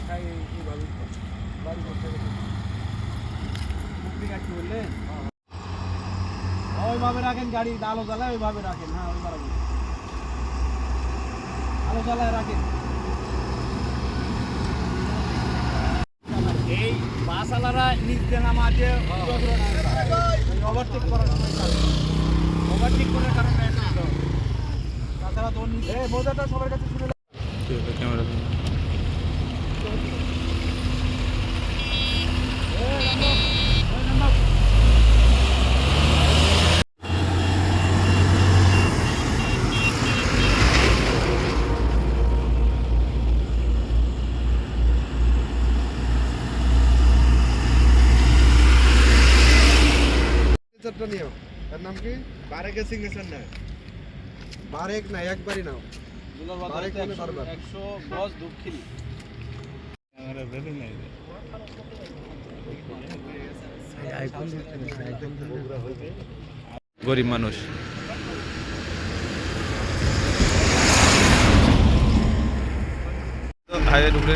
খাই এইভাবে বাড়ি করতে মুক্তি কাটতে বললেন ওইভাবে রাখেন গাড়ি আলো জ্বালায় ওইভাবে রাখেন হ্যাঁ ওই আলো জ্বালায় রাখেন এই বাসালারা নিচ দিয়ে নামা যে ওভারটেক করার ওভারটেক করার কারণে হয়। তাছাড়া তো অন্য- এই সবার কাছে ক্যামেরা সিগনেচারটা নিও তার নাম কি? বারেকের সিগনেচার না বারেক না একবারই নাও। বারেক মানে একশো বারবার। দক্ষিণ গরিব মানুষ। হাইওয়ের উপরে